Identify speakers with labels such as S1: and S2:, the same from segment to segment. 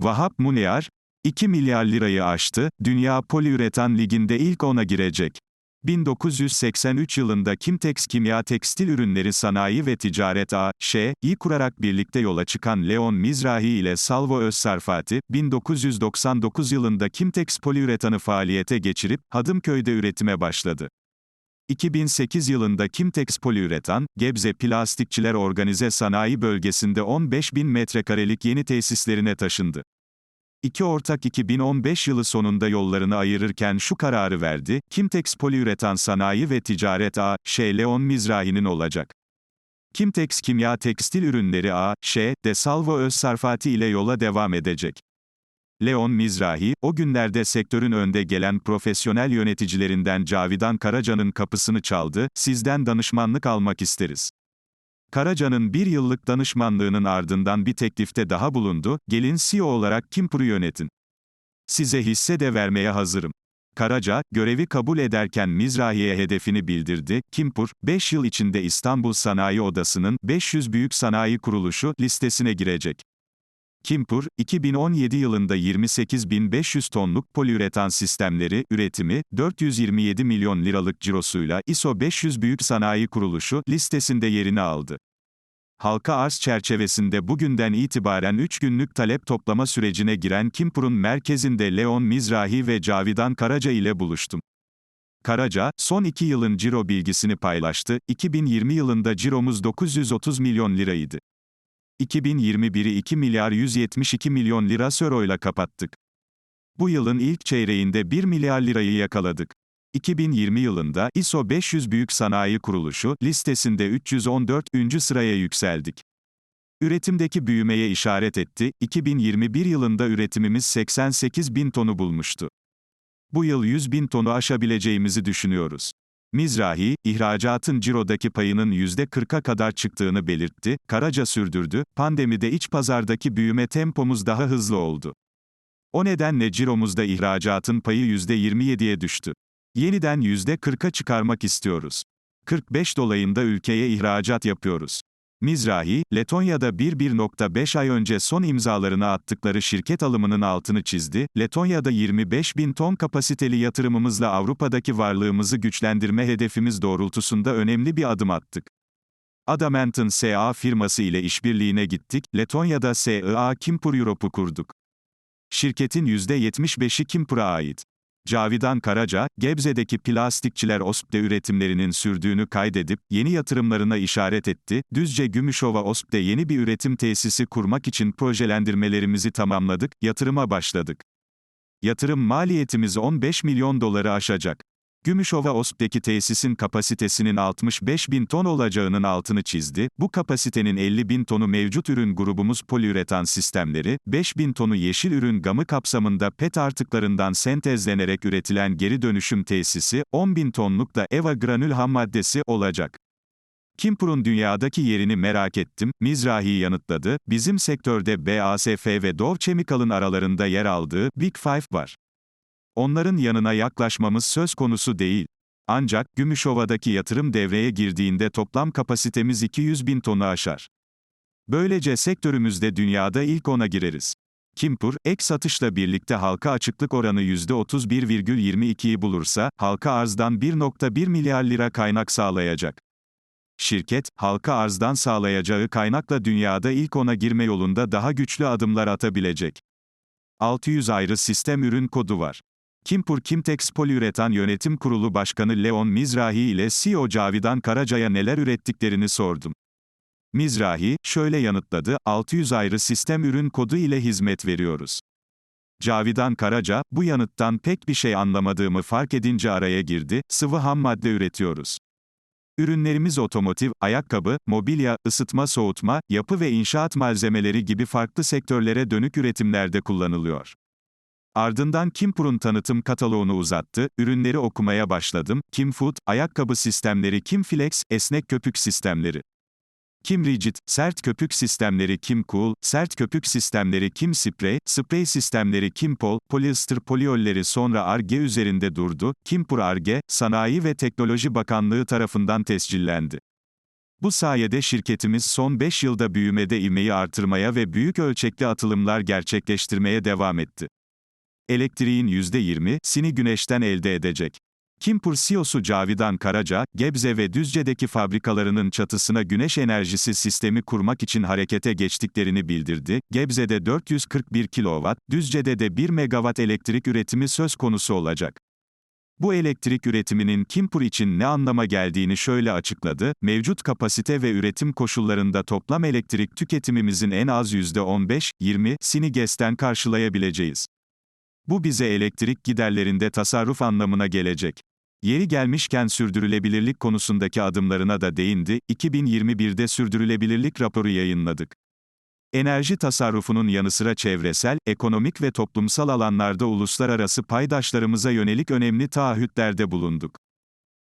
S1: Vahap Muneyar, 2 milyar lirayı aştı, Dünya Poliüretan Ligi'nde ilk ona girecek. 1983 yılında Kimtex Kimya Tekstil Ürünleri Sanayi ve Ticaret A.Ş.'yi kurarak birlikte yola çıkan Leon Mizrahi ile Salvo Özsarfati, 1999 yılında Kimtex Poliüretan'ı faaliyete geçirip, Hadımköy'de üretime başladı. 2008 yılında Kimtex Poliüretan, Gebze Plastikçiler Organize Sanayi Bölgesi'nde 15 bin metrekarelik yeni tesislerine taşındı. İki ortak 2015 yılı sonunda yollarını ayırırken şu kararı verdi, Kimtex Poliüretan Sanayi ve Ticaret A.Ş. Leon Mizrahi'nin olacak. Kimtex Kimya Tekstil Ürünleri A.Ş. de Salvo Özsarfati ile yola devam edecek. Leon Mizrahi, o günlerde sektörün önde gelen profesyonel yöneticilerinden Cavidan Karaca'nın kapısını çaldı, sizden danışmanlık almak isteriz. Karaca'nın bir yıllık danışmanlığının ardından bir teklifte daha bulundu, gelin CEO olarak Kimpur'u yönetin. Size hisse de vermeye hazırım. Karaca, görevi kabul ederken Mizrahi'ye hedefini bildirdi. Kimpur, 5 yıl içinde İstanbul Sanayi Odası'nın 500 büyük sanayi kuruluşu listesine girecek. Kimpur, 2017 yılında 28.500 tonluk poliüretan sistemleri üretimi, 427 milyon liralık cirosuyla ISO 500 Büyük Sanayi Kuruluşu listesinde yerini aldı. Halka arz çerçevesinde bugünden itibaren 3 günlük talep toplama sürecine giren Kimpur'un merkezinde Leon Mizrahi ve Cavidan Karaca ile buluştum. Karaca, son 2 yılın ciro bilgisini paylaştı, 2020 yılında ciromuz 930 milyon liraydı. 2021'i 2 milyar 172 milyon lira söroyla kapattık. Bu yılın ilk çeyreğinde 1 milyar lirayı yakaladık. 2020 yılında ISO 500 Büyük Sanayi Kuruluşu listesinde 314. sıraya yükseldik. Üretimdeki büyümeye işaret etti, 2021 yılında üretimimiz 88 bin tonu bulmuştu. Bu yıl 100 bin tonu aşabileceğimizi düşünüyoruz. Mizrahi, ihracatın cirodaki payının %40'a kadar çıktığını belirtti, Karaca sürdürdü, pandemide iç pazardaki büyüme tempomuz daha hızlı oldu. O nedenle ciromuzda ihracatın payı %27'ye düştü. Yeniden %40'a çıkarmak istiyoruz. 45 dolayında ülkeye ihracat yapıyoruz. Mizrahi, Letonya'da 1-1.5 ay önce son imzalarını attıkları şirket alımının altını çizdi, Letonya'da 25 bin ton kapasiteli yatırımımızla Avrupa'daki varlığımızı güçlendirme hedefimiz doğrultusunda önemli bir adım attık. Adamant'ın SA firması ile işbirliğine gittik, Letonya'da SIA Kimpur Europe'u kurduk. Şirketin %75'i Kimpur'a ait. Cavidan Karaca, Gebze'deki plastikçiler OSP'de üretimlerinin sürdüğünü kaydedip, yeni yatırımlarına işaret etti, Düzce Gümüşova OSP'de yeni bir üretim tesisi kurmak için projelendirmelerimizi tamamladık, yatırıma başladık. Yatırım maliyetimiz 15 milyon doları aşacak. Gümüşova OSP'deki tesisin kapasitesinin 65 bin ton olacağının altını çizdi, bu kapasitenin 50 bin tonu mevcut ürün grubumuz poliüretan sistemleri, 5 bin tonu yeşil ürün gamı kapsamında PET artıklarından sentezlenerek üretilen geri dönüşüm tesisi, 10 bin tonluk da EVA granül ham maddesi olacak. Kimpur'un dünyadaki yerini merak ettim, Mizrahi yanıtladı, bizim sektörde BASF ve Dow Chemical'ın aralarında yer aldığı Big Five var. Onların yanına yaklaşmamız söz konusu değil. Ancak, Gümüşova'daki yatırım devreye girdiğinde toplam kapasitemiz 200 bin tonu aşar. Böylece sektörümüzde dünyada ilk ona gireriz. Kimpur, ek satışla birlikte halka açıklık oranı %31,22'yi bulursa, halka arzdan 1.1 milyar lira kaynak sağlayacak. Şirket, halka arzdan sağlayacağı kaynakla dünyada ilk ona girme yolunda daha güçlü adımlar atabilecek. 600 ayrı sistem ürün kodu var. Kimpur Kimtex Poliüretan Yönetim Kurulu Başkanı Leon Mizrahi ile CEO Cavidan Karaca'ya neler ürettiklerini sordum. Mizrahi, şöyle yanıtladı, 600 ayrı sistem ürün kodu ile hizmet veriyoruz. Cavidan Karaca, bu yanıttan pek bir şey anlamadığımı fark edince araya girdi, sıvı ham madde üretiyoruz. Ürünlerimiz otomotiv, ayakkabı, mobilya, ısıtma soğutma, yapı ve inşaat malzemeleri gibi farklı sektörlere dönük üretimlerde kullanılıyor. Ardından Kimpur'un tanıtım kataloğunu uzattı, ürünleri okumaya başladım, Kim Food, ayakkabı sistemleri Kim Flex, esnek köpük sistemleri. Kim Rigid, sert köpük sistemleri Kim Cool, sert köpük sistemleri Kim Spray, spray sistemleri Kim Pol, polyester poliolleri sonra ARGE üzerinde durdu, Kimpur ARGE, Sanayi ve Teknoloji Bakanlığı tarafından tescillendi. Bu sayede şirketimiz son 5 yılda büyümede ivmeyi artırmaya ve büyük ölçekli atılımlar gerçekleştirmeye devam etti. Elektriğin %20'sini güneşten elde edecek. Kimpur CEO'su Cavidan Karaca, Gebze ve Düzce'deki fabrikalarının çatısına güneş enerjisi sistemi kurmak için harekete geçtiklerini bildirdi. Gebze'de 441 kW, Düzce'de de 1 megawatt elektrik üretimi söz konusu olacak. Bu elektrik üretiminin Kimpur için ne anlama geldiğini şöyle açıkladı, mevcut kapasite ve üretim koşullarında toplam elektrik tüketimimizin en az %15-20'sini GES'ten karşılayabileceğiz. Bu bize elektrik giderlerinde tasarruf anlamına gelecek. Yeri gelmişken sürdürülebilirlik konusundaki adımlarına da değindi, 2021'de sürdürülebilirlik raporu yayınladık. Enerji tasarrufunun yanı sıra çevresel, ekonomik ve toplumsal alanlarda uluslararası paydaşlarımıza yönelik önemli taahhütlerde bulunduk.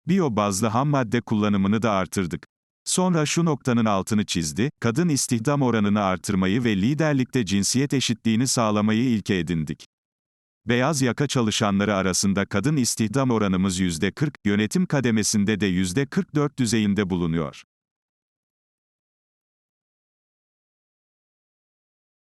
S1: Biyo bazlı ham madde kullanımını da artırdık. Sonra şu noktanın altını çizdi, kadın istihdam oranını artırmayı ve liderlikte cinsiyet eşitliğini sağlamayı ilke edindik. Beyaz yaka çalışanları arasında kadın istihdam oranımız %40, yönetim kademesinde de %44 düzeyinde bulunuyor.